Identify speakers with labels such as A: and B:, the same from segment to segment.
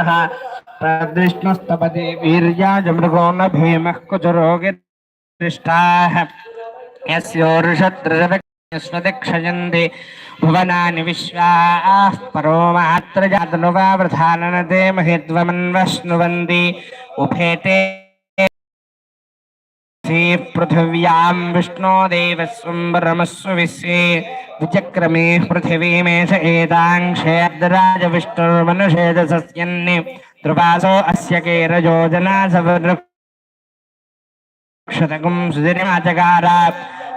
A: प्रदृष्णस्तपति वीर्याजमृगो न भीमः कुचरोगिष्टाः यस्योर्षत्रजविष्णुतिक्षयन्ति भुवनानि विश्वाः परो मात्र जातनुवावृधाननते महित्वमन्वश्नुवन्ति उभेते पृथिव्यां विष्णो देवस्वम्बरमस्व विश्वे। విచక్రమే పృథివీమేష ఏదాంక్షేద్రాజ విష్ణుర్మనుషేద సస్యన్ని త్రిపాసో అస్య కేరయోజనా సవృక్షతకం సుజరిమాచకార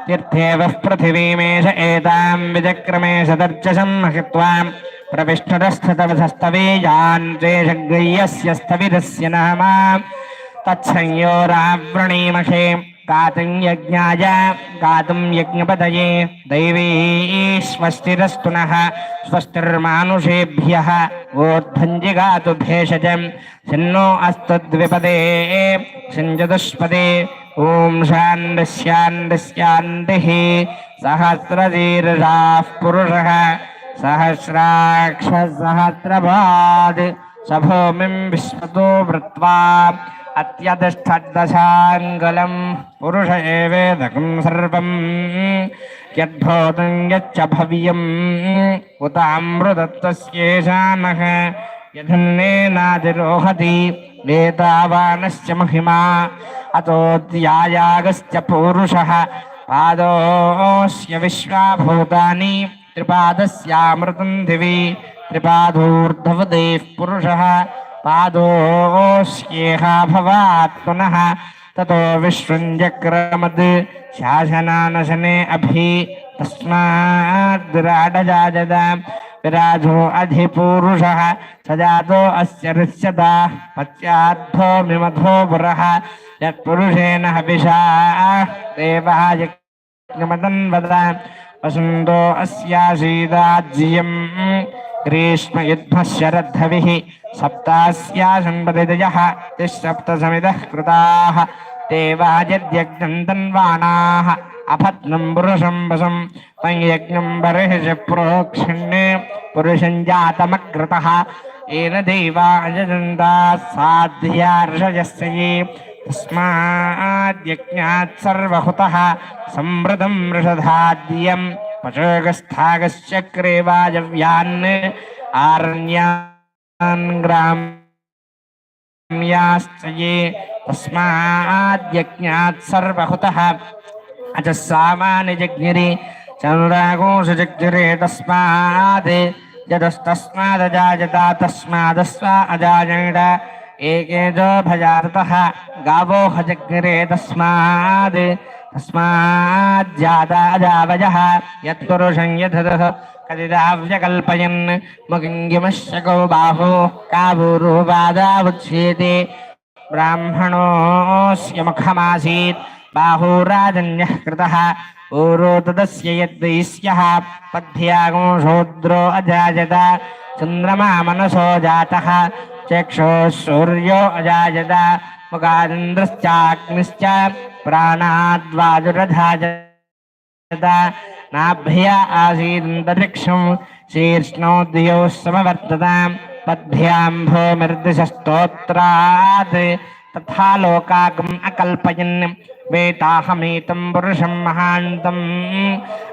A: తీర్థేవ పృథివీమేష ఏతాం విచక్రమే సదర్చసం మహిత్వా ప్రవిష్ణురస్థతమసస్తవేయాన్ ద్వేషగ్రయ్యస్య స్థవిరస్య నామా తత్సంయోరావృణీమషే गातुं यज्ञाय गातुं यज्ञपदये दैवी स्वस्तिरस्तु नः, स्वस्तिर्मानुषेभ्यः। ऊर्ध्वञ्जि गातु भेषजं शन्नो अस्तु द्विपदे सञ्जदुष्पदे ॐ शान्तिश्शान्तिश्शान्तिः सहस्रदीर्घाः पुरुषः। सहस्राक्षसहस्रभाद् स विश्वतो वृत्वा अत्यतिष्ठद्दशाङ्गलं पुरुष एवेदकं सर्वं यद्भूतं यच्च भव्यम्। वेतावानश्च महिमा। अतोऽध्यायागश्च पूरुषः। पादोऽस्य विश्वाभूतानि। त्रिपादस्यामृतं दिवि। त्रिपादोर्धवदेः पुरुषः। पादोऽस्येह भवात् ततो विश्वञ्जक्रमद् शासनानशने अभि विराजो अधिपूरुषः स जातो अस्य ऋष्यता पश्चाद्धो मिमधो पुरः। यत्पुरुषेण हविषा देवः यज्ञमदन्वद वसन्तो अस्यासीदाज्यम् ग्रीष्मयुद्धः शरद्धविः सप्तास्यासन्पतिदयः तिःसप्तसमितः कृताः। देवाजद्यज्ञम् तन्वाणाः अभद्नं पुरुषं वसं तं बर्हिष पुरुषं येन तस्माद्यज्ञात् सर्वहुतः, संवृतं पशोगस्थागश्चक्रे वाजव्यान् आरण्यान् ग्राम्याश्च ये तस्माद्यज्ञात् सर्वहुतः। अच सामानि चन्द्रागोषजज्ञिरे तस्मात् यदस्तस्मादजायता तस्मादस्वा अजायत एके भजातः गावो हजग्निरे तस्मात् तस्माज्जाता अजावयः यत्पुरुषं यथदः कदिदाव्यकल्पयन् बाहो काबूरुपादावुच्येते ब्राह्मणोऽस्य मुखमासीत्। बाहुराजन्यः कृतः। ऊरो तदस्य यद्वैस्यः पद्भ्यागो शूद्रो अजायत चन्द्रमा मनसो जातः। चक्षुः सूर्यो अजायत मुखादिन्द्रश्चाग्निश्च प्राणाद्वाजुरधाजत नाभ्य आसीदन्तरिक्षम् शीर्ष्णौ द्वयोः समवर्तताम् पद्भ्यां भूमिर्दिशस्तोत्रात् తథా లోకాగం అకల్పయన్ వేతాహమేతం పురుషం మహాంతం.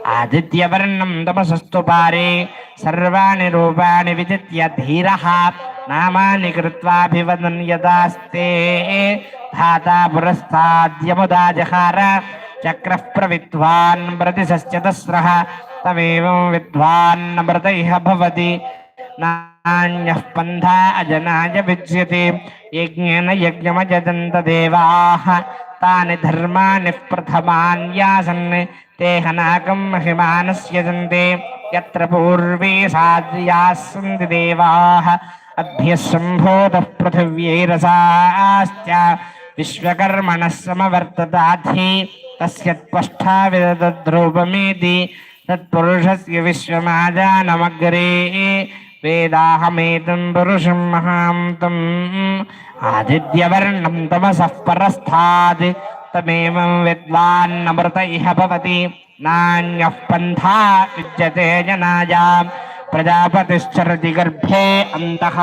A: ఆదిత్యవర్ణం తమసస్తు పారే. సర్వాణి రూపాణి విదిత్య ధీర. నామాని కృత్వాభివదన్ యదాస్తే. ధాతా పురస్థాద్యముదా జహార చక్ర ప్రవిద్వాన్ ప్రతిశ్చతస్ర తమేవం విద్వాన్ మృత ఇహ భవతి. नान्यः पन्था विज्यते। यज्ञेन यज्ञमजदन्त देवाः तानि धर्माणि प्रथमान्यासन् ते हनाकं महिमानस्य यत्र पूर्वे सन्ति देवाः। अभ्यः पृथिव्यैरसाश्च। विश्वकर्मणः समवर्तताधि। तस्य त्वष्टा विदद्रूपमेति तत्पुरुषस्य विश्वमाजानमग्रे। वेदाहमेतं पुरुषं महान्तम् आदित्यवर्णं तमसः परस्थात् तमेवं विद्वान्नमृत इह भवति। नान्यः पन्था प्रजापतिश्चरति गर्भे अन्तः।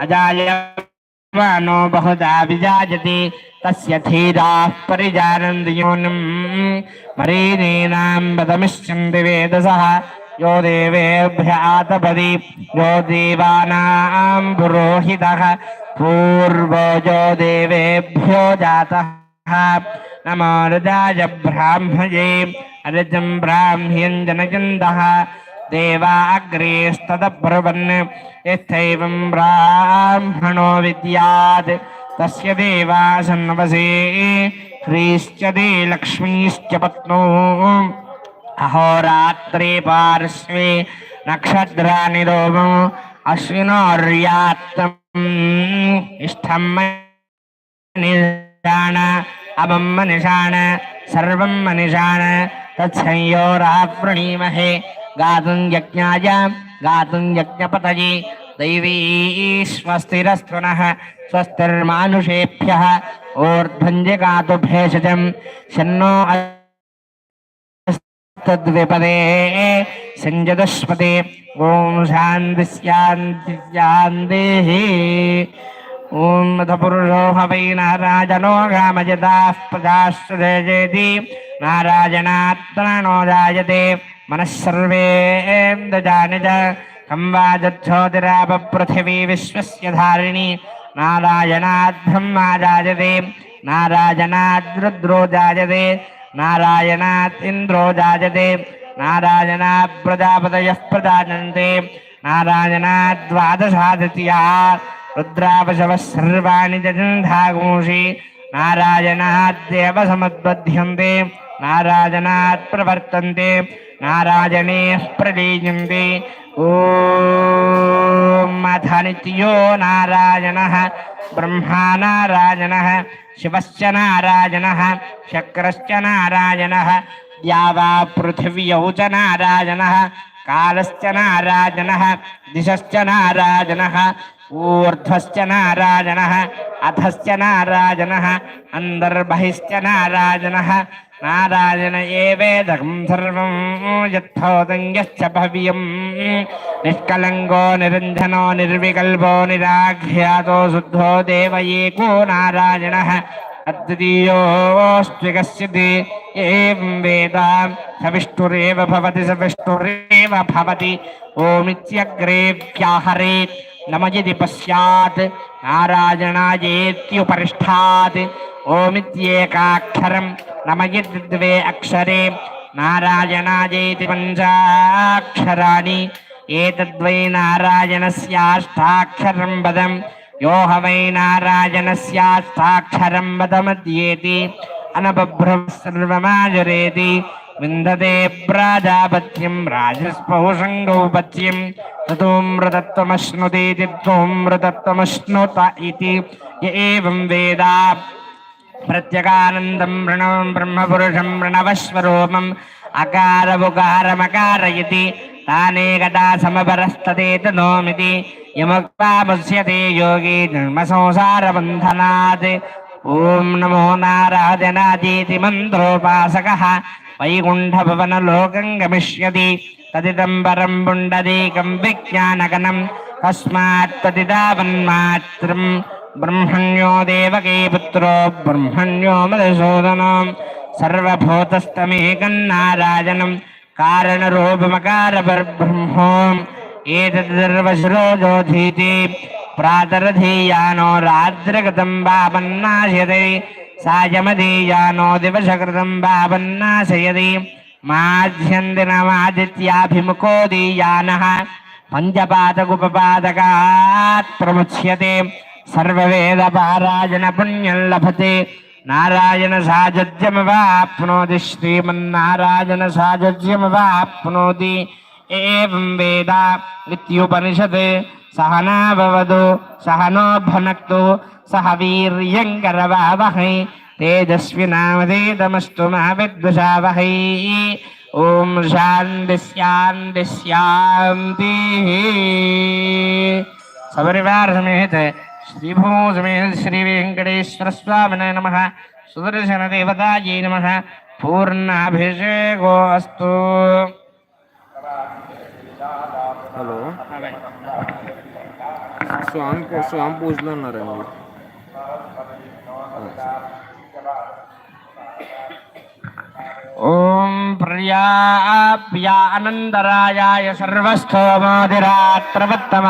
A: अजायमानो बहुधा विजायते। तस्य धीराः परिजानन्ति मरीणीनां वेदसः। यो देवेभ्य आतपदि यो देवानां पुरोहितः, पूर्वो यो देवेभ्यो जातः। नमो रजाय ब्राह्मये अरजं ब्राह्म्यं जनयन्तः देवा अग्रेस्तदब्रवन्, यथैवं ब्राह्मणो विद्यात्। तस्य देवासन्नवसे ह्रीश्च दे लक्ष्मीश्च पत्नो अहोरात्रे पार्श्वे नक्षत्राणि रोमो अश्विनोर्यात्तम् इष्टं मनिषाण अमं मनिषाण सर्वं मनिषाण तत्संयोरावृणीमहे गातुं यज्ञाय दैवी स्वस्तिरस्तु नः स्वस्तिर्मानुषेभ्यः ऊर्ध्वञ्जगातु भेषजं तद्विपदे सञ्जदस्पदे ॐ शान्ति शान्ति शान्तिः ॐ मधपुरुषो ह वै नाराजनो गामजताः प्रजाश्च जयति नारायणात्मनो जायते मनः सर्वेन्द्रजानि च कं वा जच्छोतिरापपृथिवी विश्वस्य धारिणी नारायणात् ब्रह्मा जायते नारायणात् रुद्रो जायते नारायणात् इन्द्रो जायते। नारायणात् प्रजापतयः प्रजानन्ते। नारायणात् द्वादशादित्या। रुद्रापशवः सर्वाणि जजन्धागुंषि नारायणाद्देव समुद्बध्यन्ते नारायणात् प्रवर्तन्ते। नारायणे प्रलीयन्ते। ॐ नित्यो नारायणः। ब्रह्मा नारायणः। शिवश्च नारायणः शक्रश्च नारायणः द्यावा पृथिव्यौ च नारायणः। कालश्च नारायणः दिशश्च नारायणः ऊर्ध्वश्च नारायणः अधश्च नारायणः अन्तर्बहिश्च नारायणः नारायण एवेदकं सर्वं यत्थोदं यश्च भव्यं निष्कलङ्को निरञ्जनो, निर्विकल्पो निराघ्यातो शुद्धो देव एको नारायणः। अद्वितीयोऽस्त्विकस्यति एवं वेद स विष्णुरेव भवति स विष्णुरेव भवति। ओमित्यग्रे व्याहरेत् नम यदि पश्यात्, नारायणायेत्युपरिष्ठात्। ओमित्येकाक्षरं नम यदि द्वे अक्षरे, नारायणायेति पञ्चाक्षराणि। एतद्वै नारायणस्याष्टाक्षरं पदम्। यो ह वै नारायणस्याष्टाक्षरं वदमद्येति अनबभ्रव सर्वमाजरेति विन्दते प्राजापत्यं राजस्पौषं गौपत्यं ततोऽमृतत्वमश्नुतीति त्वमृतत्वमश्नुत इति य एवं वेद प्रत्यगानन्दं प्रणवं ब्रह्मपुरुषं प्रणवस्वरूपम् अकारमुकारमकारयति तानेकदा యముక్తాపశ్యతే యోగి జన్మ సంసార బంధనాత్ ఓం నమో నారాధనాదేతి మంత్రోపాసక వైకుంఠభవన లోకం గమిష్యతి తదిదం పరం పుండరీకం విజ్ఞానగనం తస్మాత్తదిదావన్మాత్రం బ్రహ్మణ్యో దేవకీ పుత్రో బ్రహ్మణ్యో మధుసూదనం సర్వభూతస్తమేకన్నారాజనం కారణరూపమకారపర్బ్రహ్మోం ఏతద్వశరోధోధీతి ప్రాతరధీయానో రాత్రిగతం బాబన్నాశయతి సాయమధీయానో దివశకృతం బాబన్నాశయతి మాధ్యందినమాదిత్యాభిముఖో దీయాన పంచపాతకుపపాతకాత్ ప్రముచ్యతే సర్వేద పారాయణ పుణ్యం లభతే నారాయణ సాజజ్యమవాప్నోతి శ్రీమన్నారాయణ సాజజ్యమవాప్నోతి एवं वेद इत्युपनिषत् सहना भवतु सहनो भनक्तु सह वीर्यङ्करवावहै तेजस्विनामधेतमस्तु मा विद्विषावहै ॐ शान्ति शान्ति शान्तिः। सपरिवार समेत श्रीभू हेलो स्वाम को स्वाम पूछना ना रहे ओम प्रिया आनंदराजाय
B: सर्वस्थोमादिरात्रवत्तम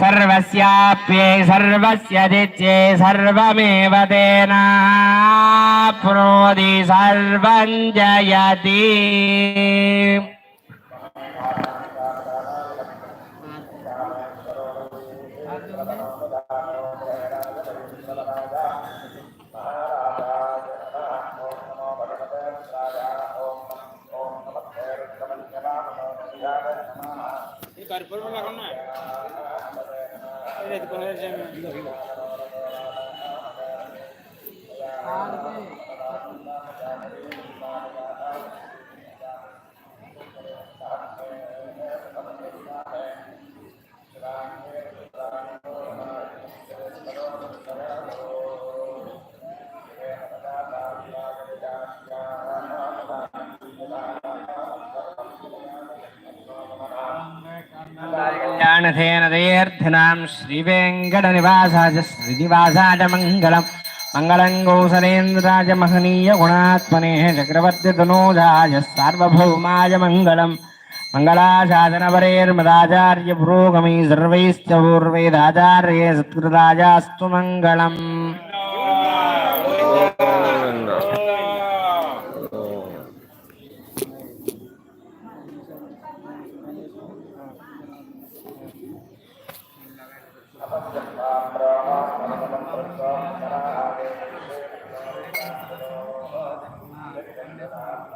B: सर्वस्याप्ये सर्वस्य दिच्ये सर्वमेव देना
A: सर्वं जयति। cara, por favor, não é? É de correr, já me. శ్రీవేంకటానథేన దయర్థినాం శ్రీవేంకట నివాసాయ శ్రీనివాసాయ మంగళం మంగళం గోసలేంద్రాయ మహనీయ గుణాత్మనే చక్రవర్తి ధనోజాయ సార్వభౌమాయ మంగళం. మంగళాశాసనపరేర్మదాచార్య పురోగమై సర్వైశ్చ పూర్వైరాచార్యే మంగళం. Thank you.